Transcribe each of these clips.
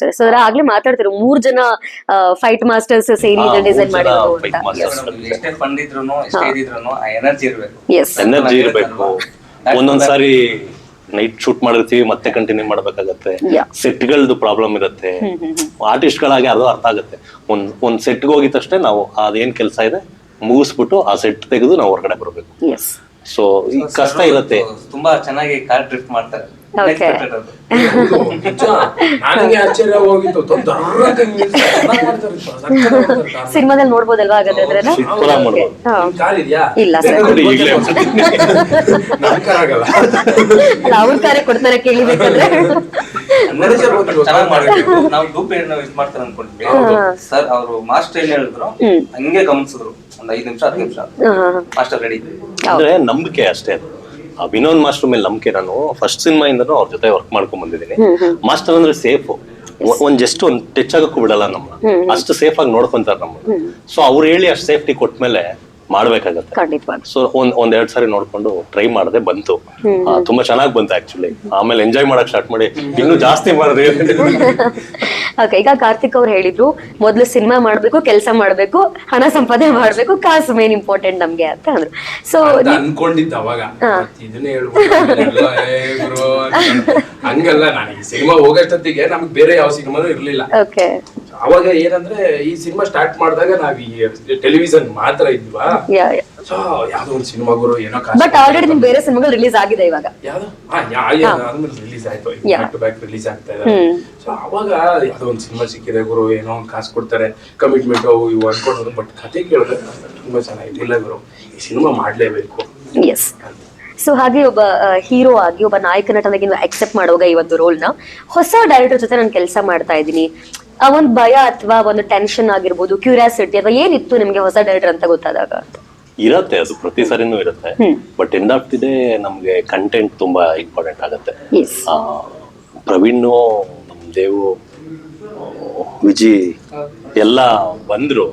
So ಅದ್ರ ಆಗ್ಲೇ ಮಾತಾಡ್ತಿರು ಮೂರ್ ಜನ ಫೈಟ್ ಮಾಸ್ಟರ್ಸ್ ಸೇರಿ ಡಿಸೈನ್ ಮಾಡಿದ್ರು ಅಂತ. ಎಷ್ಟೇ ಫಂಡ್ ಎಷ್ಟೇ ಆ ಎನರ್ಜಿ ಇರಬೇಕು. ಎಸ್ ಎನರ್ಜಿ ಇರಬೇಕು. ಒಂದೊಂದ್ಸಾರಿ ನೈಟ್ ಶೂಟ್ ಮಾಡಿರ್ತೀವಿ ಮತ್ತೆ ಕಂಟಿನ್ಯೂ ಮಾಡ್ಬೇಕಾಗತ್ತೆ. ಸೆಟ್ ಸೆಟ್ಗಳದ್ದು ಪ್ರಾಬ್ಲಮ್ ಇರುತ್ತೆ. ಆರ್ಟಿಸ್ಟ್ ಗಳಾಗಿ ಅದು ಅರ್ಥ ಆಗುತ್ತೆ. ಒಂದ್ ಒಂದ್ ಸೆಟ್ಗೆ ಹೋಗಿದ ತಕ್ಷಣ ನಾವು ಅದೇನ್ ಕೆಲಸ ಇದೆ ಮುಗಿಸ್ಬಿಟ್ಟು ಆ ಸೆಟ್ ತೆಗೆದು ನಾವು ಹೊರಗಡೆ ಬರಬೇಕು. ಎಸ್ ಸೊ ಈ ಕಷ್ಟ ಇರುತ್ತೆ. ತುಂಬಾ ಚೆನ್ನಾಗಿ ಕಾರ್ ಟ್ರಿಪ್ ಮಾಡ್ತಾರೆ. ನಿಜ. ನನಗೆ ಆಶ್ಚರ್ಯ ಹೋಗಿತ್ತು. ಸಿನಿಮಾದಲ್ಲಿ ನೋಡ್ಬೋದಲ್ವಾ ಹಾಗಾದ್ರೆ ಇಲ್ಲ ಸರ್. ಅಲ್ಲ ಅವ್ರ ಕಾರ್ಯ ಕೊಡ್ತಾರೆ ಕೇಳಿಬೇಕಾದ್ರೆ. Car ನಾವು ಡೂಪ್ ಏನ್ ಯೂಸ್ ಮಾಡ್ತಾರೆ ಅನ್ಕೊಂಡ್ವಿ. ಸರ್ ಅವರು ಮಾಸ್ಟರ್ ಏನ್ ಹೇಳಿದ್ರು? ಹಂಗೆ ಗಮನಿಸಿದ್ರು. ಒಂದ್ ಐದ್ ನಿಮಿಷ ಹತ್ತು ನಿಮಿಷ. ಮಾಸ್ಟರ್ ರೆಡಿ ಅಂದ್ರೆ ನಂಬಿಕೆ ಅಷ್ಟೇ ಅದು. ಆ ವಿನೋದ್ ಮಾಸ್ಟರ್ ಮೇಲೆ ನಂಬಿಕೆ ನಾನು ಫಸ್ಟ್ ಸಿನಿಮಾ ಇಂದನೂ ಅವ್ರ ಜೊತೆ ವರ್ಕ್ ಮಾಡ್ಕೊಂಡ್ ಬಂದಿದ್ದೀನಿ. ಮಾಸ್ಟರ್ ಅಂದ್ರೆ ಸೇಫ್ ಒಂದ್ ಜಸ್ಟ್ ಒಂದ್ ಟಚ್ ಆಗಕ್ಕೂ ಬಿಡಲ್ಲ ನಮ್ಮ ಅಷ್ಟು ಸೇಫ್ ಆಗಿ ನೋಡ್ಕೊಂತಾರೆ ನಮ್ಮ ಸೊ ಅವ್ರು ಹೇಳಿ ಅಷ್ಟು ಸೇಫ್ಟಿ ಕೊಟ್ಮೇಲೆ ಮಾಡ್ಬೇಕಾಗತ್ತೆ. ಸೊ ಒಂದ್ ಒಂದ್ ಎರಡ್ ಸಾರಿ ನೋಡ್ಕೊಂಡು ಟ್ರೈ ಮಾಡದೆ ಬಂತು. ಆ, ತುಂಬಾ ಚೆನ್ನಾಗಿ ಬಂತು ಆಕ್ಚುಲಿ ಆಮೇಲೆ ಎಂಜಾಯ್ ಮಾಡಕ್ ಸ್ಟಾರ್ಟ್ ಮಾಡಿ. ಇನ್ನೂ ಜಾಸ್ತಿ ಮಾಡಿದ್ರೆ ಓಕೆ ಈಗ ಕಾರ್ತಿಕ್ ಅವ್ರು ಹೇಳಿದ್ರು ಮೊದ್ಲು ಸಿನಿಮಾ ಮಾಡ್ಬೇಕು ಕೆಲಸ ಮಾಡ್ಬೇಕು ಹಣ ಸಂಪಾದನೆ ಮಾಡ್ಬೇಕು ಕಾಸು ಮೇನ್ ಇಂಪಾರ್ಟೆಂಟ್ ನಮ್ಗೆ ಅಂತ ಅಂದ್ರು. ಸೊ ಅಂತ ಅನ್ಕೊಂಡಿದ್ದ ಅವಾಗ. ಮತ್ತ್ ಇದನ್ನೇ ಹೇಳ್ಬೋದು ಎಲ್ಲ, ಏ ಗುರು ಅಂತ. ಹಂಗಲ್ಲ. ನಾನು ಈ ಸಿನಿಮಾ ಹೋಗೋಷ್ಟೊತ್ತಿಗೆ ನಮ್ಗೆ ಬೇರೆ ಯಾವ ಸಿನಿಮಾನು ಇರ್ಲಿಲ್ಲ. ಓಕೆ ಅವಾಗ ಏನಂದ್ರೆ ಈ ಸಿನಿಮಾ ಸ್ಟಾರ್ಟ್ ಮಾಡಿದಾಗ ನಾವ್ ಈ ಟೆಲಿವಿಷನ್ ಮಾತ್ರ ಇದ್ವಾ? ಸೊ ಯಾವ್ದೋ ಒಂದು ಸಿನಿಮಾ ಗುರು ಏನೋ ಬಟ್ ಆಲ್ರೆಡಿ ನಿಮ್ ಬೇರೆ ಸಿನಿಮಾಗಳು ರಿಲೀಸ್ ಆಗಿದೆ ಇವಾಗ. ಯಾವ್ದು? ಆದ್ಮೇಲೆ ರಿಲೀಸ್ ಆಯ್ತು. ಬ್ಯಾಕ್ ಟು ಬ್ಯಾಕ್ ರಿಲೀಸ್ ಆಗ್ತಾ ಇದೆ. ಸೊ ಅವಾಗ ಯಾವ್ದೋ ಒಂದು ಸಿನಿಮಾ ಸಿಕ್ಕಿದೆ ಗುರು ಏನೋ ಒಂದು ಕಾಸು ಕೊಡ್ತಾರೆ. ಕಮಿಟ್ಮೆಂಟ್ ಅವು ಇವು ಅನ್ಕೊಂಡು ಬಟ್ ಕತೆ ಕೇಳಿದ್ರೆ ತುಂಬಾ ಚೆನ್ನಾಗಿದೆ. ಇಲ್ಲ ಗುರು ಈ ಸಿನಿಮಾ ಮಾಡ್ಲೇಬೇಕು. ಎಸ್ ಸೊ ಹಾಗೆ ಒಬ್ಬ ಹೀರೋ ಆಗಿ ಒಬ್ಬ ನಾಯಕ ನಟನಾಗಿ ಅಕ್ಸೆಪ್ಟ್ ಮಾಡುವಾಗ ಈ ಒಂದು ರೋಲ್ನ ಹೊಸ ಡೈರೆಕ್ಟರ್ ಜೊತೆ ನಾನು ಕೆಲಸ ಮಾಡ್ತಾ ಇದ್ದೀನಿ. ಆ ಒಂದು ಭಯ ಅಥವಾ ಒಂದು ಟೆನ್ಷನ್ ಆಗಿರ್ಬೋದು ಕ್ಯೂರಿಯಾಸಿಟಿ ಅಥವಾ ಏನಿತ್ತು ನಿಮ್ಗೆ ಹೊಸ ಡೈರೆಕ್ಟರ್ ಅಂತ ಗೊತ್ತಾದಾಗ? ಇರತ್ತೆ ಅದು ಪ್ರತಿ ಸರಿನೂ ಇರುತ್ತೆ. But end of the day ನಮ್ಗೆ ಕಂಟೆಂಟ್ ತುಂಬಾ ಇಂಪಾರ್ಟೆಂಟ್ ಆಗುತ್ತೆ. ಪ್ರವೀಣ್ ನಮ್ ದೇವು ವಿಜಿ ಎಲ್ಲ ಬಂದ್ರು.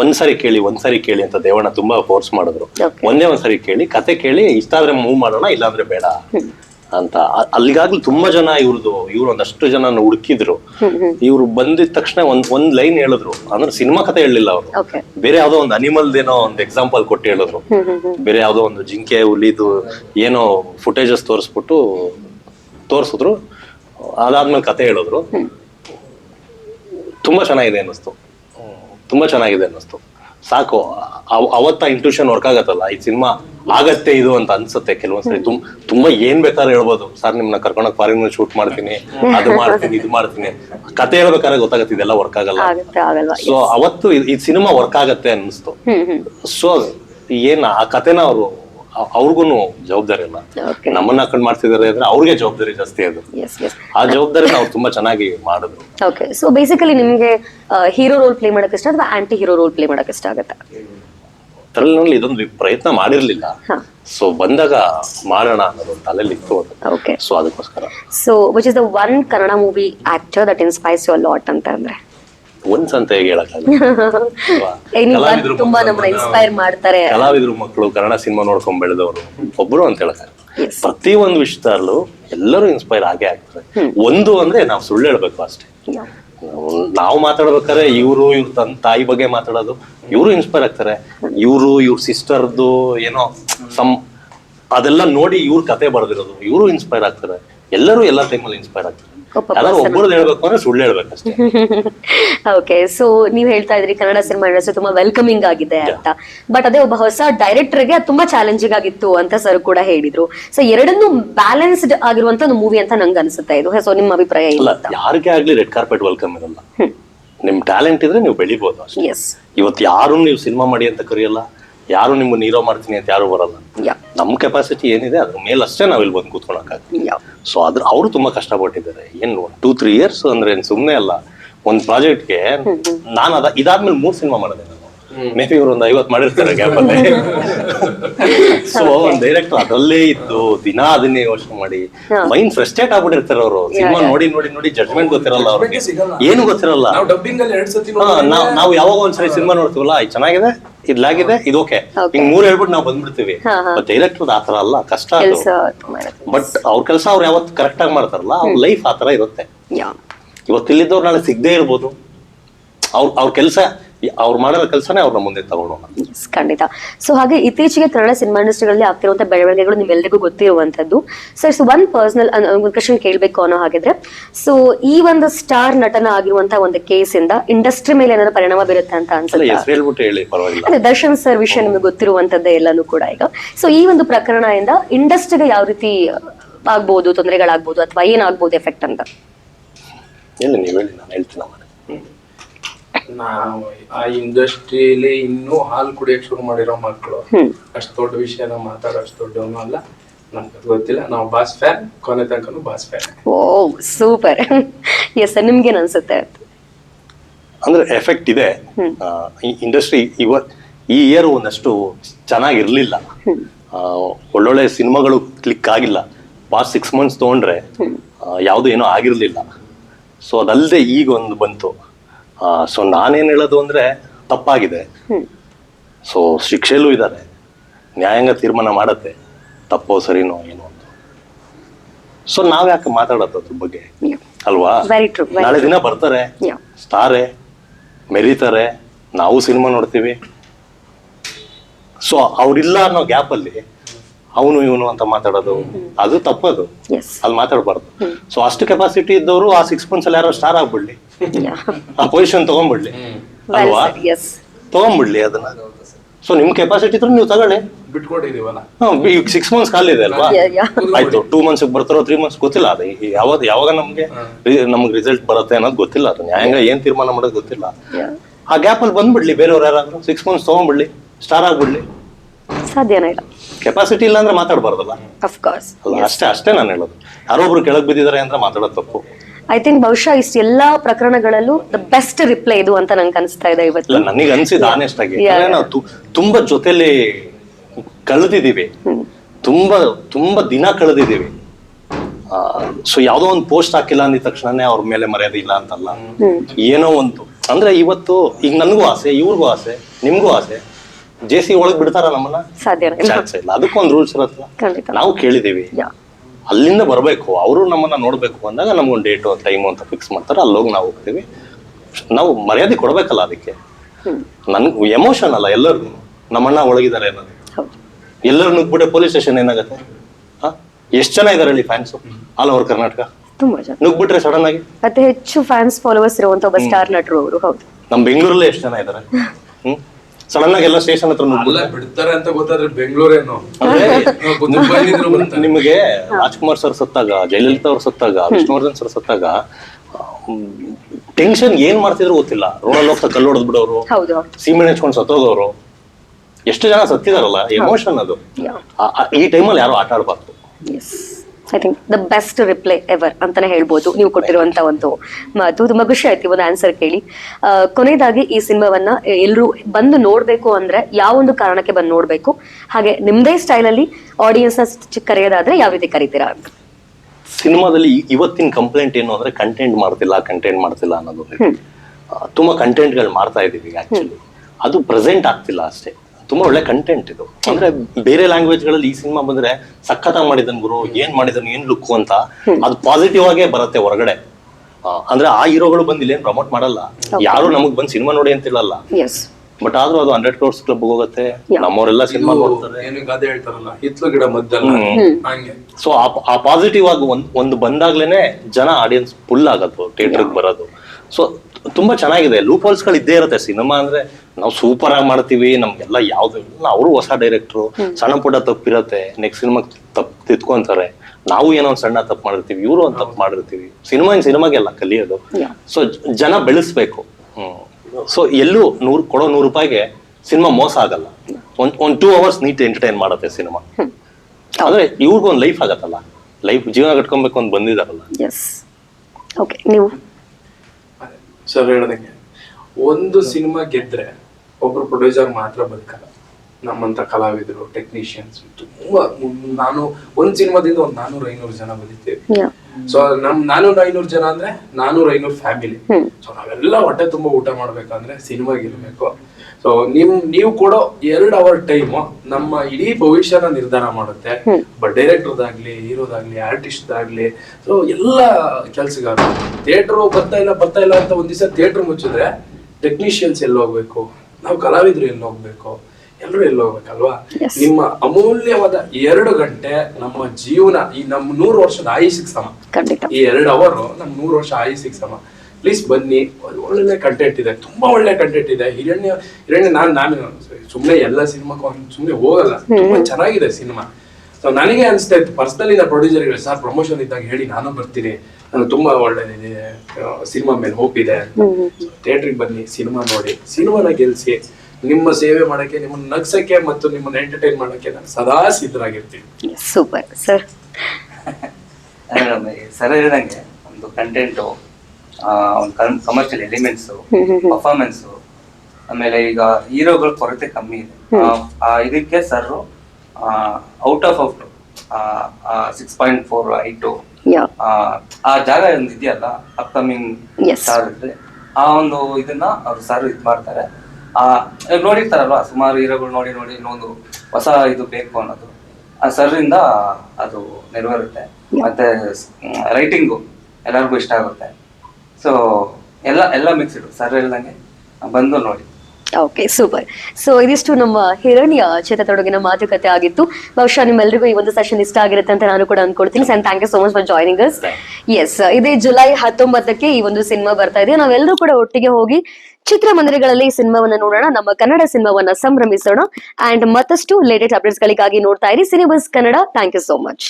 ಒಂದ್ಸರಿ ಕೇಳಿ ಒಂದ್ಸರಿ ಕೇಳಿ ಅಂತ ದೇವಣ್ಣ ತುಂಬಾ ಫೋರ್ಸ್ ಮಾಡಿದ್ರು. ಒಂದೇ ಒಂದ್ಸರಿ ಕೇಳಿ ಕತೆ ಕೇಳಿ ಇಷ್ಟ ಆದ್ರೆ ಮೂವ್ ಮಾಡೋಣ ಇಲ್ಲಾಂದ್ರೆ ಬೇಡ. ಅಂತ. ಅಲ್ಲಿಗಾಗ್ಲೂ ತುಂಬಾ ಜನ ಇವ್ರದ್ದು ಇವ್ರು ಒಂದಷ್ಟು ಜನ ಹುಡುಕಿದ್ರು. ಇವ್ರು ಬಂದಿದ ತಕ್ಷಣ ಒಂದ್ ಒಂದ್ ಲೈನ್ ಹೇಳಿದ್ರು. ಅಂದ್ರೆ ಸಿನಿಮಾ ಕತೆ ಹೇಳಲಿಲ್ಲ ಅವರು. ಬೇರೆ ಯಾವ್ದೋ ಒಂದು ಅನಿಮಲ್ ಏನೋ ಒಂದು ಎಕ್ಸಾಂಪಲ್ ಕೊಟ್ಟು ಹೇಳಿದ್ರು. ಬೇರೆ ಯಾವ್ದೋ ಒಂದು ಜಿಂಕೆ ಹುಲಿದು ಏನೋ ಫುಟೇಜಸ್ ತೋರಿಸ್ಬಿಟ್ಟು ತೋರಿಸಿದ್ರು. ಅದಾದ್ಮೇಲೆ ಕತೆ ಹೇಳಿದ್ರು. ತುಂಬಾ ಚೆನ್ನಾಗಿದೆ ಅನ್ನಿಸ್ತು. ತುಂಬಾ ಚೆನ್ನಾಗಿದೆ ಅನ್ನಿಸ್ತು. ಸಾಕು. ಅವ್- ಅವತ್ತ ಇಂಟ್ಯೂಷನ್ ವರ್ಕ್ ಆಗತ್ತಲ್ಲ? ಈ ಸಿನಿಮಾ ಆಗತ್ತೆ ಇದು ಅಂತ ಅನ್ಸುತ್ತೆ ಕೆಲವೊಂದ್ಸರಿ. ತುಂಬ ತುಂಬಾ ಏನ್ ಬೇಕಾದ್ರೆ ಹೇಳ್ಬೋದು. ಸರ್ ನಿಮ್ನ ಕರ್ಕೊಂಡೋಗಿ ಫಾರಿನ್ ಶೂಟ್ ಮಾಡ್ತೀನಿ. ಅದು ಮಾಡ್ತೀನಿ ಇದು ಮಾಡ್ತೀನಿ. ಕತೆ ಹೇಳ್ಬೇಕಾದ್ರೆ ಗೊತ್ತಾಗತ್ತೆ ಇದೆಲ್ಲ ವರ್ಕ್ ಆಗಲ್ಲ ಸೊ ಅವತ್ತು ಈ- ಸಿನಿಮಾ ವರ್ಕ್ ಆಗತ್ತೆ ಅನ್ನಿಸ್ತು. ಸೊ ಏನ್ ಆ ಕತೆನ ಅವರು ಅವ್ರಿಗೂ ಜವಾಬ್ದಾರಿ ಇಲ್ಲ. Okay. ನಮ್ಮನ್ನ ಹಾಕೊಂಡ್ ಮಾಡ್ತಿದ್ದಾರೆ ಅಂದ್ರೆ ಅವ್ರಿಗೆ ಜವಾಬ್ದಾರಿ ಜಾಸ್ತಿ ಅದು. ಎಸ್ ಎಸ್ ಆ ಜವಾಬ್ದಾರಿನ ಅವ್ರು ತುಂಬಾ ಚೆನ್ನಾಗಿ ಮಾಡಿದ್ರು. ಓಕೆ ಸೊ ಬೇಸಿಕಲಿ ನಿಮ್ಗೆ ಹೀರೋ ರೋಲ್ ಪ್ಲೇ ಮಾಡಕ್ಕೆ ಇಷ್ಟ ಅಥವಾ ಆಂಟಿ ಹೀರೋ ರೋಲ್ ಪ್ಲೇ ಮಾಡಕ್ಕೆ ಇಷ್ಟ ಆಗುತ್ತೆ? ತಲೆನಲ್ಲಿ ಇದೊಂದು ಪ್ರಯತ್ನ ಮಾಡಿರ್ಲಿಲ್ಲ. ಹಾ. ಸೊ ಬಂದಾಗ ಮಾಡೋಣ ಅನ್ನೋದು ತಲೆಯಲ್ಲಿ ಇತ್ತು ಅದು. ಓಕೆ ಸೊ ಅದಕ್ಕೋಸ್ಕರ. So which is the one Kannada movie actor that inspires you lot ಅಂತ ಅಂದ್ರೆ? ಒಂದ್ಸ್ ಅಂತ ಹೇಗೆ ಹೇಳಕ್ಕಾಗಲ್ಲ. ತುಂಬಾ ನಮ್ಮನ್ನ ಇನ್ಸ್ಪೈರ್ ಮಾಡ್ತಾರೆ. ಕಲಾವಿದ್ರು ಮಕ್ಕಳು ಕನ್ನಡ ಸಿನಿಮಾ ನೋಡ್ಕೊಂಡ್ ಬೆಳೆದವರು ಒಬ್ರು ಅಂತ ಹೇಳ್ತಾರೆ ಪ್ರತಿ ಒಂದು ವಿಷಯದಲ್ಲೂ ಎಲ್ಲರೂ ಇನ್ಸ್ಪೈರ್ ಆಗೇ ಆಗ್ತಾರೆ. ಒಂದು ಅಂದ್ರೆ ನಾವು ಸುಳ್ಳು ಹೇಳ್ಬೇಕು ಅಷ್ಟೇ. ನಾವು ಮಾತಾಡ್ಬೇಕಾದ್ರೆ ಇವರು ಇವ್ರ ತನ್ ತಾಯಿ ಬಗ್ಗೆ ಮಾತಾಡೋದು ಇವರು ಇನ್ಸ್ಪೈರ್ ಆಗ್ತಾರೆ. ಇವರು ಇವ್ರ ಸಿಸ್ಟರ್ದು ಏನೋ ಸಮ್ ಅದೆಲ್ಲ ನೋಡಿ ಇವ್ರ ಕತೆ ಬರ್ದಿರೋದು ಇವರು ಇನ್ಸ್ಪೈರ್ ಆಗ್ತಾರೆ. ಎಲ್ಲರೂ ಎಲ್ಲ ಟೈಮಲ್ಲಿ ಇನ್ಸ್ಪೈರ್ ಆಗ್ತಾರೆ. ಒಬ್ಬ ಯಾರು ಒಬ್ಬರದ್ದು ಹೇಳ್ಬೇಕು ಅಂದ್ರೆ ಸುಳ್ಳು ಹೇಳ್ಬೇಕಷ್ಟೇ. ಓಕೆ ಸೊ ನೀವ್ ಹೇಳ್ತಾ ಇದ್ರಿ ಕನ್ನಡ ಸಿನಿಮಾ ಇಂಡಸ್ಟ್ರಿ ತುಂಬಾ ವೆಲ್ಕಮಿಂಗ್ ಆಗಿದೆ ಅಂತ. ಬಟ್ ಅದೇ ಒಬ್ಬ ಹೊಸ ಡೈರೆಕ್ಟರ್ಗೆ ತುಂಬಾ ಚಾಲೆಂಜಿಂಗ್ ಆಗಿತ್ತು ಅಂತ ಸರ್ ಕೂಡ ಹೇಳಿದ್ರು. ಸೊ ಎರಡನ್ನೂ ಬ್ಯಾಲೆನ್ಸ್ಡ್ ಆಗಿರುವಂತ ಒಂದು ಮೂವಿ ಅಂತ ನಂಗೆ ಅನ್ಸುತ್ತೆ ಇದು. ಸೊ ನಿಮ್ಮ ಅಭಿಪ್ರಾಯ ಇಲ್ಲ ಯಾರಿಗೇ ಆಗ್ಲಿ ರೆಡ್ ಕಾರ್ಪೆಟ್ ವೆಲ್ಕಮ್ ಇರಲ್ಲ. ನಿಮ್ ಟ್ಯಾಲೆಂಟ್ ಇದ್ರೆ ನೀವು ಬೆಳಿಬಹುದು ಇವತ್ತು ಯಾರು ನೀವು ಸಿನಿಮಾ ಮಾಡಿ ಅಂತ ಕರೆಯಲ್ಲ? ಯಾರು ನಿಮ್ಗೆ ನೀರೋ ಮಾಡ್ತೀನಿ ಅಂತ ಯಾರು ಬರಲ್ಲ. ನಮ್ಮ ನಮ್ ಕೆಪಾಸಿಟಿ ಏನಿದೆ ಅದ್ರ ಮೇಲೆ ಅಷ್ಟೇ ನಾವು ಇಲ್ಲಿ ಬಂದು ಕೂತ್ಕೊಳಕ್ಕಾಗ ಸೊ ಅದ್ರ ಅವರು ತುಂಬಾ ಕಷ್ಟಪಟ್ಟಿದ್ದಾರೆ. ಏನು ಟೂ ತ್ರೀ ಇಯರ್ಸ್ ಅಂದ್ರೆ ಏನ್ ಸುಮ್ನೆ ಅಲ್ಲ ಒಂದ್ ಪ್ರಾಜೆಕ್ಟ್ಗೆ ನಾನು ಅದ ಇದಾದ್ಮೇಲೆ ಮೂರ್ ಸಿನಿಮಾ ಮಾಡಿದೆ ನಾನು. ಮೇ ಬಿ ಇವ್ರು ಒಂದ್ ಐವತ್ ಮಾಡಿರ್ತಾರೆ ಗ್ಯಾಪ್ ಅಲ್ಲಿ. ಸೊ ಒಂದು ಡೈರೆಕ್ಟರ್ ಅದರಲ್ಲೇ ಇದ್ದು ದಿನ ಅದನ್ನೇ ಯೋಚನೆ ಮಾಡಿ. ಮೈಂಡ್ ಫ್ರಸ್ಟ್ರೇಟ್ ಆಗ್ಬಿಟ್ಟಿರ್ತಾರೆ ಅವರು. ಸಿನಿಮಾ ನೋಡಿ ನೋಡಿ ನೋಡಿ ಜಡ್ಜ್ಮೆಂಟ್ ಗೊತ್ತಿರಲ್ಲ ಅವ್ರಿಗೆ. ಏನು ಗೊತ್ತಿರಲ್ಲ. ನಾವು ಡಬ್ಬಿಂಗ್ ಅಲ್ಲಿ ಎರಡ್ ಸತಿ ಹಾ, ನಾವ್ ನಾವು ಯಾವಾಗ ಒಂದ್ಸರಿ ಸಿನಿಮಾ ನೋಡ್ತೀವಲ್ಲ ಚೆನ್ನಾಗಿದೆ. ಇದ್ಲಾಗಿದೆ ಇದು ಓಕೆ. ಹಿಂಗ್ ಮೂರ್ ಹೇಳ್ಬಿಟ್ಟು ನಾವು ಬಂದ್ಬಿಡ್ತೀವಿ. ಬಟ್ ಡೈರೆಕ್ಟರ್ ಆತರ ಅಲ್ಲ ಕಷ್ಟ ಅದು. ಇರುತ್ತೆ ಬಟ್ ಅವ್ರ ಕೆಲಸ ಅವ್ರು ಯಾವತ್ತು ಕರೆಕ್ಟ್ ಆಗಿ ಮಾಡ್ತಾರಲ್ಲ ಅವ್ರ ಲೈಫ್ ಆತರ ಇರುತ್ತೆ. ಇವತ್ತಿಲ್ಲಿದ್ದವ್ರು ಇವತ್ತು ಇಲ್ಲಿದ್ದವ್ರು ನಾಳೆ ಸಿಗದೆ ಇರ್ಬೋದು. ಅವ್ರ ಅವ್ರ ಕೆಲಸ ಅವ್ರು ಮಾಡಿರೋ ಕೆಲಸನೇ ಅವ್ರನ್ನ ಮುಂದೆ ತಗೊಂಡು ಖಂಡಿತ. ಸೊ ಹಾಗೆ ಇತ್ತೀಚೆಗೆ ಕನ್ನಡ ಸಿನಿಮಾ ಇಂಡಸ್ಟ್ರಿಗಳಲ್ಲಿ ಆಗ್ತಿರುವಂತಹ ಬೆಳವಣಿಗೆಗಳು ನಿಮ್ಮೆಲ್ಲರಿಗೂ ಗೊತ್ತಿರುವಂತದ್ದು. ಸರ್ ಸೊ ಒನ್ ಪರ್ಸನಲ್ ಒಂದು ಕ್ವಶನ್ ಕೇಳಬೇಕು ಅನ್ನೋ ಹಾಗಿದ್ರೆ. ಸೊ ಈ ಒಂದು ಸ್ಟಾರ್ ನಟನ ಆಗಿರುವಂತಹ ಒಂದು ಕೇಸ್ ಇಂದ ಇಂಡಸ್ಟ್ರಿ ಮೇಲೆ ಏನಾದ್ರು ಪರಿಣಾಮ ಬೀರುತ್ತೆ ಅಂತ ಅನ್ಸುತ್ತೆ? ಹೇಳಿ ಅದೇ ದರ್ಶನ್ ಸರ್ ವಿಷಯ ನಿಮ್ಗೆ ಗೊತ್ತಿರುವಂತದ್ದೇ ಎಲ್ಲಾನು ಕೂಡ ಈಗ. ಸೊ ಈ ಒಂದು ಪ್ರಕರಣದಿಂದ ಇಂಡಸ್ಟ್ರಿಗೆ ಯಾವ ರೀತಿ ಆಗ್ಬಹುದು ತೊಂದರೆಗಳಾಗ್ಬಹುದು ಅಥವಾ ಏನಾಗ್ಬಹುದು ಎಫೆಕ್ಟ್ ಅಂತ? ಇಲ್ಲ ನೀವು ಹೇಳಿ ನಾನು ಹೇಳ್ತೀನಿ. ನಾವು ಆ ಇಂಡಸ್ಟ್ರಿಲಿ ಇನ್ನೂ ಹಾಲು ಕುಡಿಯಕ್ ಶುರು ಮಾಡಿರೋ ಮಕ್ಕಳು ಅಷ್ಟ್ ದೊಡ್ಡ ವಿಷಯನ ಮಾತಾಡೋ ಅಷ್ಟು ದೊಡ್ಡವನು ಅಲ್ಲ. ನಮ್ಗೆ ಗೊತ್ತಿಲ್ಲ. ನಾವು ಬಾಸ್ ಫ್ಯಾನ್ ಕೊನೆ ತನಕನು boss fan. Oh super. Yes sir ನಿಮ್ಗೇನ್ ಅನ್ಸುತ್ತೆ? ಅಂದ್ರೆ ಎಫೆಕ್ಟ್ ಇದೆ. ಇಂಡಸ್ಟ್ರಿ ಇವ ಈ ಇಯರ್ ಒಂದಷ್ಟು ಚೆನ್ನಾಗಿರ್ಲಿಲ್ಲ. ಒಳ್ಳೊಳ್ಳೆ ಸಿನಿಮಾಗಳು ಕ್ಲಿಕ್ ಆಗಿಲ್ಲ. ಪಾಸ್ಟ್ ಸಿಕ್ಸ್ ಮಂತ್ಸ್ ತಗೊಂಡ್ರೆ ಯಾವುದು ಏನೋ ಆಗಿರ್ಲಿಲ್ಲ. ಸೊ ಅದಲ್ಲದೆ ಈಗ ಒಂದು ಬಂತು. ಸೊ ನಾನೇನು ಹೇಳೋದು ಅಂದ್ರೆ ತಪ್ಪಾಗಿದೆ. ಸೊ ಶಿಕ್ಷೆಯಲ್ಲೂ ಇದ್ದಾರೆ ನ್ಯಾಯಾಂಗ ತೀರ್ಮಾನ ಮಾಡತ್ತೆ. ತಪ್ಪೋ ಸರಿನೋ ಏನೋ ಅಂತ. ಸೊ ನಾವ್ ಯಾಕೆ ಮಾತಾಡೋದು ಅದ್ರ ಬಗ್ಗೆ ಅಲ್ವಾ ನಾಳೆ ದಿನ ಬರ್ತಾರೆ. ಸ್ಟಾರೆ ಮೆರಿತಾರೆ ಮೆರೀತಾರೆ ನಾವು ಸಿನಿಮಾ ನೋಡ್ತೀವಿ. ಸೊ ಅವ್ರಿಲ್ಲ ಅನ್ನೋ ಗ್ಯಾಪ್ ಅಲ್ಲಿ ಅವನು ಇವನು ಅಂತ ಮಾತಾಡೋದು. ಅದು ತಪ್ಪದು. ಎಸ್ ಅಲ್ಲಿ ಮಾತಾಡಬಾರ್ದು. ಸೊ ಅಷ್ಟು ಕೆಪಾಸಿಟಿ ಇದ್ದವರು ಆ ಸಿಕ್ಸ್ ಮಂತ್ಸ್ ಅಲ್ಲಿ ಯಾರೋ ಸ್ಟಾರ್ ಆಗ್ಬಿಡ್ಲಿ. ಆ ಪೊಸಿಷನ್ ತಗೊಂಡ್ಬಿಡ್ಲಿ. ಅಲ್ವಾ? ಎಸ್ ತಗೊಂಡ್ಬಿಡ್ಲಿ ಅದನ್ನ. ಸೊ ನಿಮ್ ಕೆಪಾಸಿಟಿ ಇದ್ರೆ ನೀವು ತಗೊಳ್ಳಿ. ಈಗ ಸಿಕ್ಸ್ ಮಂತ್ಸ್ ಖಾಲಿ ಇದೆ ಅಲ್ವಾ. ಆಯ್ತು ಟೂ ಮಂತ್ಸ್ ಬರ್ತಾರೋ ತ್ರೀ ಮಂತ್ಸ್ ಗೊತ್ತಿಲ್ಲ. ಅದು ಯಾವಾಗ ಯಾವಾಗ ನಮ್ಗೆ ನಮ್ಗೆ ರಿಸಲ್ಟ್ ಬರುತ್ತೆ ಅನ್ನೋದು ಗೊತ್ತಿಲ್ಲ. ಅದು ನ್ಯಾಯಾಂಗ ಏನ್ ತೀರ್ಮಾನ ಮಾಡೋದು ಗೊತ್ತಿಲ್ಲ. ಆ ಗ್ಯಾಪ್ ಅಲ್ಲಿ ಬಂದ್ಬಿಡ್ಲಿ. ಬೇರೆಯವ್ರು ಯಾರಾದ್ರೂ ಸಿಕ್ಸ್ ಮಂತ್ಸ್ ತಗೊಂಡ್ಬಿಡ್ಲಿ. ಸ್ಟಾರ್ ಆಗ್ಬಿಡ್ಲಿ. ಸಾಧ್ಯನೇ ಇಲ್ಲ. ಕೆಪಾಸಿಟಿ ಇಲ್ಲ ಅಂದ್ರೆ ಮಾತಾಡಬಾರ್ದಲ್ಲ? ಅಫ್ಕೋರ್ಸ್ ಅಲ್ಲ ಅಷ್ಟೇ ಅಷ್ಟೇ ನಾನು ಹೇಳೋದು. ಯಾರೊಬ್ರು ಕೆಳಗೆ ಬಿದ್ದಿದ್ದಾರೆ ಅಂದ್ರೆ ಮಾತಾಡೋದು ತಪ್ಪು. ಐ ಥಿಂಕ್ ಬಹುಶಃ ಇಷ್ಟೆಲ್ಲಾ ಪ್ರಕರಣಗಳಲ್ಲೂ ದ ಬೆಸ್ಟ್ ರಿಪ್ಲೈ ಇದು ಅಂತ ನಂಗೆ ಅನಿಸ್ತಾ ಇದೆ ಇವತ್ತು. ಇಲ್ಲ ನನಗೆ ಅನ್ಸಿದ್ದು ಆನೆಸ್ಟ್ ಆಗಿ. Yeah. ಅಂದ್ರೆ ನಾವು ತು- ತುಂಬಾ ಜೊತೆಲಿ ಕಳೆದಿದ್ದೀವಿ ತುಂಬಾ ತುಂಬಾ ದಿನ ಕಳೆದಿದ್ದೀವಿ ಸೊ ಯಾವ್ದೋ ಒಂದು ಪೋಸ್ಟ್ ಹಾಕಿಲ್ಲ ಅಂದಿದ ತಕ್ಷಣನೇ ಅವ್ರ ಮೇಲೆ ಮರ್ಯಾದೆ ಇಲ್ಲ ಅಂತಲ್ಲ. ಏನೋ ಒಂದು ಅಂದ್ರೆ ಇವತ್ತು ಈಗ ನನಗೂ ಆಸೆ ಇವ್ರಿಗೂ ಆಸೆ ನಿಮ್ಗೂ ಆಸೆ. ಜೆ ಸಿ ಒಳಗ್ ಬಿಡ್ತಾರ ನಮ್ಮನ್ನ? ಸಾಧ್ಯ ಇಲ್ಲ. ಚಾನ್ಸ್ ಇಲ್ಲ. ಅದಕ್ಕೊಂದು ರೂಲ್ಸ್ ಇರತ್ತಲ್ಲ. ಖಂಡಿತ. ನಾವು ಕೇಳಿದೀವಿ. Yeah. ಅಲ್ಲಿಂದ ಬರಬೇಕು. ಅವರು ನಮ್ಮನ್ನ ನೋಡ್ಬೇಕು ಅಂದಾಗ ನಮ್ಗೊಂದು ಡೇಟು ಟೈಮು ಅಂತ ಫಿಕ್ಸ್ ಮಾಡ್ತಾರೆ. ಅಲ್ಲೋಗಿ ನಾವು ಹೋಗ್ತೀವಿ. ನಾವು ಮರ್ಯಾದೆ ಕೊಡ್ಬೇಕಲ್ಲ ಅದಕ್ಕೆ. ನನ್ಗೆ ಎಮೋಷನ್ ಅಲ್ಲ ಎಲ್ಲರಿಗೂ ನಮ್ಮಣ್ಣ ಒಳಗಿದ್ದಾರೆ ಅನ್ನೋದು. ಹೌದು. ಎಲ್ಲರೂ ನುಗ್ಬಿಟ್ಟೆ ಪೊಲೀಸ್ ಸ್ಟೇಷನ್ ಏನಾಗುತ್ತೆ? ಹಾ? ಎಷ್ಟು ಜನ ಇದಾರೆ ಅಲ್ಲಿ ಫ್ಯಾನ್ಸ್ ಆಲ್ ಓವರ್ ಕರ್ನಾಟಕ? ತುಂಬಾ ಜನ. ನುಗ್ಬಿಟ್ರೆ ಸಡನ್ ಆಗಿ? ಅತಿ ಹೆಚ್ಚು ಫ್ಯಾನ್ಸ್ ಫಾಲೋವರ್ಸ್ ಇರುವಂತ ಒಬ್ಬ ಸ್ಟಾರ್ ನಟರು ಅವರು ಹೌದು. ನಮ್ ಬೆಂಗಳೂರಲ್ಲೇ ಎಷ್ಟು ಜನ ಇದ್ದಾರೆ ಹ್ಮ್? ಸಡನ್ ಆಗಿ ಎಲ್ಲ ಸ್ಟೇಷನ್ ಹತ್ರ ಅಲ್ಲ ಬಿಡ್ತಾರೆ ಅಂತ ಗೊತ್ತಾದ್ರೆ ಬೆಂಗಳೂರೇನು? ನಿಮಗೆ ರಾಜ್ಕುಮಾರ್ ಸರ್ ಸತ್ತಾಗ ಜಯಲಲಿತಾ ಅವ್ರ ಸತ್ತಾಗ ವಿಷ್ಣುವರ್ಧನ್ ಸರ್ ಸತ್ತಾಗ ಟೆನ್ಷನ್ ಏನ್ ಮಾಡ್ತಿದ್ರು ಗೊತ್ತಿಲ್ಲ. ರೋಡಲ್ಲಿ ಹೋಗ್ತಾ ಕಲ್ಲು ಹೊಡೆದ್ ಬಿಡೋರು ಸೀಮೆಣ್ಣೆ ಹಚ್ಕೊಂಡು ಸತ್ತೋದವರು ಎಷ್ಟು ಜನ ಸತ್ತಿದಾರಲ್ಲ ಎಮೋಷನ್ ಅದು. ಈ ಟೈಮಲ್ಲಿ ಯಾರು ಆಟ ಆಡ್ಬಾರ್ದು. I think the best reply ever ಅಂತಾನೆ ಹೇಳ್ಬೋದು ನೀವು ಕೊಟ್ಟಿರುವಂತ ಒಂದು. ಮಾತು ತುಂಬಾ ಖುಷಿ ಆಯ್ತು ಒಂದು ಆನ್ಸರ್ ಕೇಳಿ. ಕೊನೆಯದಾಗಿ ಈ ಸಿನಿಮಾವನ್ನ ಎಲ್ಲರೂ ಬಂದು ನೋಡ್ಬೇಕು ಅಂದ್ರೆ ಯಾವ ಒಂದು ಕಾರಣಕ್ಕೆ ಬಂದು ನೋಡ್ಬೇಕು? ಹಾಗೆ ನಿಮ್ದೇ ಸ್ಟೈಲ್ ಅಲ್ಲಿ ಆಡಿಯನ್ಸ್ನ ಕರೆಯೋದಾದ್ರೆ ಯಾವ ರೀತಿ ಕರಿತೀರಾ? ಅಂತ ಸಿನಿಮಾದಲ್ಲಿ ಇವತ್ತಿನ ಕಂಪ್ಲೇಂಟ್ ಏನು ಅಂದ್ರೆ ಕಂಟೆಂಟ್ ಮಾಡ್ತಿಲ್ಲ ಕಂಟೆಂಟ್ ಮಾಡ್ತಿಲ್ಲ ಅನ್ನೋದು. ತುಂಬಾ ಕಂಟೆಂಟ್ಗಳು ಕಂಟೆಂಟ್ಗಳು ಮಾಡ್ತಾ ಇದೀವಿ ಆಕ್ಚುಲಿ ಅದು ಪ್ರೆಸೆಂಟ್ ಆಗ್ತಿಲ್ಲ ಅಷ್ಟೇ. ತುಂಬಾ ಒಳ್ಳೆ ಕಂಟೆಂಟ್ ಇದು. ಅಂದ್ರೆ ಬೇರೆ ಲ್ಯಾಂಗ್ವೇಜ್ಗಳಲ್ಲಿ ಈ ಸಿನಿಮಾ ಬಂದ್ರೆ ಸಖತ್ತಾಗಿ ಮಾಡಿದನ್ ಗುರು ಏನ್ ಮಾಡಿದನ್ ಏನ್ ಲುಕ್ ಅಂತ ಅದು ಪಾಸಿಟಿವ್ ಆಗೇ ಬರುತ್ತೆ ಹೊರಗಡೆ. ಆ, ಅಂದ್ರೆ ಆ ಹೀರೋಗಳು ಬಂದು ಇಲ್ಲೇನ್ ಪ್ರಮೋಟ್ ಮಾಡಲ್ಲ. ಯಾರು ನಮಗ್ ಬಂದ್ ಸಿನಿಮಾ ನೋಡಿ ಅಂತ ಹೇಳಲ್ಲ ಬಟ್ ಆದ್ರೂ ಅದು ಹಂಡ್ರೆಡ್ ಕ್ರೋರ್ಸ್ ಕ್ಲಬ್ ಹೋಗುತ್ತೆ. ನಮ್ಮವರೆಲ್ಲ ಸಿನಿಮಾ ನೋಡ್ತಾರೆ. ಏನು ಗಾದೆ ಹೇಳ್ತಾರಲ್ಲ ಹಿತ್ಲು ಗಿಡ ಮದ್ದಲ್ಲ. ಹಂಗೆ. ಸೊ ಆ ಪಾಸಿಟಿವ್ ಆಗಿ ಒಂದ್ ಒಂದು ಬಂದಾಗ್ಲೇನೆ ಜನ ಆಡಿಯನ್ಸ್ ಫುಲ್ ಆಗೋದು ಥಿಯೇಟರ್ಗೆ ಬರೋದು. ಸೊ ತುಂಬಾ ಚೆನ್ನಾಗಿದೆ. ಲೂಪ್ಗಳು ಇದ್ದೇ ಇರುತ್ತೆ. ಸಿನಿಮಾ ಅಂದ್ರೆ ನಾವು ಸೂಪರ್ ಆಗಿ ಮಾಡ್ತೀವಿ ನಮ್ಗೆಲ್ಲ ಯಾವ್ದು ಇಲ್ಲ. ಅವರು ಹೊಸ ಡೈರೆಕ್ಟ್ರು ಸಣ್ಣ ಪುಟ್ಟ ತಪ್ಪಿರತ್ತೆ. ನೆಕ್ಸ್ಟ್ ಸಿನಿಮಾ ತಪ್ಪು ತಿತ್ಕೊಂತಾರೆ. ನಾವು ಏನೋ ಒಂದ್ ಸಣ್ಣ ತಪ್ಪು ಮಾಡಿರ್ತೀವಿ ಇವರು ಒಂದ್ ತಪ್ಪು ಮಾಡಿರ್ತೀವಿ. ಸಿನಿಮಾ ಇನ್ ಸಿನಿಮಾಗೆಲ್ಲ ಕಲಿಯೋದು. ಸೊ ಜನ ಬೆಳೆಸ್ಬೇಕು. ಸೊ ಎಲ್ಲೂ ನೂರು ಕೊಡೋ ನೂರು ರೂಪಾಯಿಗೆ ಸಿನಿಮಾ ಮೋಸ ಆಗಲ್ಲ. ಒಂದ್ ಒಂದ್ ಟೂ ಅವರ್ಸ್ ನೀಟ್ ಎಂಟರ್ಟೈನ್ ಮಾಡುತ್ತೆ ಸಿನಿಮಾ ಆದ್ರೆ ಇವ್ರಿಗೂ ಒಂದು ಲೈಫ್ ಆಗತ್ತಲ್ಲ. ಲೈಫ್ ಜೀವನ ಕಟ್ಕೊಬೇಕು ಅಂತ ಬಂದಿದಾರಲ್ಲ. ಎಸ್ ಓಕೆ ನೀವು? ಸರ್ ಹೇಳ್ದಂಗೆ ಒಂದು ಸಿನಿಮಾ ಗೆದ್ರೆ ಒಬ್ರು ಪ್ರೊಡ್ಯೂಸರ್ ಮಾತ್ರ ಬದುಕಲ್ಲ. ನಮ್ಮಂತ ಕಲಾವಿದರು ಟೆಕ್ನಿಷಿಯನ್ಸ್ ತುಂಬಾ ನಾನು ಒಂದ್ ಸಿನಿಮಾದಿಂದ ಒಂದ್ ನಾನೂರ ಐನೂರು ಜನ Yeah. ಸೊ ನಮ್ ನಾನೂರ ಐನೂರು ಜನ ಅಂದ್ರೆ ನಾನೂರ ಐನೂರು ಫ್ಯಾಮಿಲಿ. ಸೊ ನಾವೆಲ್ಲ ಹೊಟ್ಟೆ ತುಂಬಾ ಊಟ ಮಾಡ್ಬೇಕಂದ್ರೆ ಸಿನಿಮಾಗೆ ಇರ್ಬೇಕು. ಸೊ ನಿಮ್ ನೀವು ಕೊಡೋ ಎರಡ್ ಅವರ್ ಟೈಮ್ ನಮ್ಮ ಇಡೀ ಭವಿಷ್ಯನ ನಿರ್ಧಾರ ಮಾಡುತ್ತೆ. ಬಟ್ ಡೈರೆಕ್ಟರ್ದಾಗ್ಲಿ ಹೀರೋದಾಗ್ಲಿ ಆರ್ಟಿಸ್ಟ್ದಾಗ್ಲಿ ಸೊ ಎಲ್ಲ ಕೆಲ್ಸಗಾರ ಥಿಯೇಟರ್ ಬರ್ತಾ ಇಲ್ಲ ಬರ್ತಾ ಇಲ್ಲ ಅಂತ ಒಂದ್ ದಿವಸ ಥಿಯೇಟರ್ ಮುಚ್ಚಿದ್ರೆ ಟೆಕ್ನಿಷಿಯನ್ಸ್ ಎಲ್ಲಿ ಹೋಗ್ಬೇಕು? ನಾವು ಕಲಾವಿದ್ರು ಎಲ್ಲಿ ಹೋಗ್ಬೇಕು ಎಲ್ಲರೂ ಎಲ್ಲಿ ಹೋಗ್ಬೇಕಲ್ವಾ ನಿಮ್ಮ ಅಮೂಲ್ಯವಾದ ಎರಡು ಗಂಟೆ ನಮ್ಮ ಜೀವನ ಈ ನಮ್ಮ ನೂರು ವರ್ಷದ ಆಯುಷಿಗೆ ಸಮ. ಈ ಎರಡು ಅವರ್ ನಮ್ ನೂರು ವರ್ಷ ಆಯುಷಿಗೆ ಸಮ. ಪ್ಲೀಸ್ ಬನ್ನಿ ಒಳ್ಳೆ ಕಂಟೆಂಟ್ ಇದೆ ತುಂಬಾ ಒಳ್ಳೆ ಕಂಟೆಂಟ್ ಇದೆ. ಹಿರಣ್ಯ ಹಿರಣ್ಯ ನಾನ್ ನಾನು ಸುಮ್ನೆ ಎಲ್ಲ ಸಿನಿಮಾಕ್ಕೂ ಸುಮ್ನೆ ಹೋಗಲ್ಲ. ತುಂಬಾ ಚೆನ್ನಾಗಿದೆ ಸಿನಿಮಾ ಸೊ ನನಗೆ ಅನಿಸ್ತಾ ಇತ್ತು ಪರ್ಸನಲಿ ನಾ ಪ್ರೊಡ್ಯೂಸರ್ ಸರ್ ಪ್ರಮೋಷನ್ ಇದ್ದಾಗ ಹೇಳಿ ನಾನು ಬರ್ತೀನಿ. ನನಗೆ ತುಂಬಾ ಒಳ್ಳೆ ಸಿನಿಮಾ ಮೇಲೆ ಹೋಪ್ ಇದೆ ಥಿಯೇಟ್ರಿಗೆ ಬನ್ನಿ ಸಿನಿಮಾ ನೋಡಿ. ಸಿನಿಮಾನ ಗೆಲ್ಸಿ ನಿಮ್ಮ ಸೇವೆ ಮಾಡಕ್ಕೆ ನಿಮ್ಮನ್ನ ನಗ್ಸಕ್ಕೆ ಮತ್ತು ನಿಮ್ಮನ್ನ ಎಂಟರ್ಟೈನ್ ಮಾಡಕ್ಕೆ ನಾನು ಸದಾ ಸಿದ್ಧರಾಗಿರ್ತೀನಿ. ಸೂಪರ್ ಸರ್ ಸರ್ ಹೇಳಿದಂಗೆ ಒಂದು ಕಂಟೆಂಟು ಒಂದು ಕಮರ್ಷಿಯಲ್ ಎಲಿಮೆಂಟ್ಸು ಪರ್ಫಾರ್ಮೆನ್ಸು ಆಮೇಲೆ ಈಗ ಹೀರೋಗಳ ಕೊರತೆ ಕಮ್ಮಿ ಇದೆ. ಇದಕ್ಕೆ sir out of out six point four ಐಟು ಯಾ ಆ ಜಾಗ ಒಂದು ಇದೆಯಲ್ಲ ಅಪ್ಕಮಿಂಗ್ Yes. ಇದ್ರೆ ಆ ಒಂದು ಇದನ್ನ ಅವ್ರು ಸರ್ ಇದ್ ಮಾಡ್ತಾರೆ. ಆ ಇವಾಗ ನೋಡಿರ್ತಾರಲ್ವಾ ಸುಮಾರು ಹೀರೋಗಳು ನೋಡಿ ನೋಡಿ ಇನ್ನೊಂದು ಹೊಸ ಇದು ಬೇಕು ಅನ್ನೋದು. ಆ ಸರ್ ಇಂದ ಅದು ನೆರವೇರುತ್ತೆ. ಮತ್ತೆ ರೈಟಿಂಗು ಎಲ್ಲರಿಗೂ ಇಷ್ಟ ಆಗುತ್ತೆ. ಸೊ ಎಲ್ಲ ಎಲ್ಲ ಮಿಕ್ಸ್ಡ್ ಸರ್ ಹೇಳ್ದಂಗೆ ಬಂದು ನೋಡಿ. ಓಕೆ ಸೂಪರ್ ಸೊ ಇದಿಷ್ಟು ನಮ್ಮ ಹಿರಣ್ಯ ಚಿತ್ರದೊಡಗಿನ ಮಾತುಕತೆ ಆಗಿತ್ತು. ಬಹುಶಃ ನಿಮ್ಮೆಲ್ಲರಿಗೂ ಈ ಒಂದು ಸೆಷನ್ ಇಷ್ಟ ಆಗಿರುತ್ತೆ ಅಂತ ನಾನು ಕೂಡ ಅನ್ಕೊಳ್ತೀನಿ. Sir thank you so much for joining us yes ಇದೇ ಜುಲೈ ಹತ್ತೊಂಬತ್ತಕ್ಕೆ ಈ ಒಂದು ಸಿನಿಮಾ ಬರ್ತಾ ಇದೆ. ನಾವೆಲ್ಲರೂ ಕೂಡ ಒಟ್ಟಿಗೆ ಹೋಗಿ ಚಿತ್ರಮಂದಿರಗಳಲ್ಲಿ ಈ ಸಿನಿಮಾವನ್ನ ನೋಡೋಣ. ನಮ್ಮ ಕನ್ನಡ ಸಿನಿಮಾವನ್ನ ಸಂಭ್ರಮಿಸೋಣ. ಅಂಡ್ ಮತ್ತಷ್ಟು ಲೇಟೆಸ್ಟ್ ಅಪ್ಡೇಟ್ಸ್ ಗಳಿಗಾಗಿ ನೋಡ್ತಾ ಇರಿ. Cinibuzz Kannada thank you so much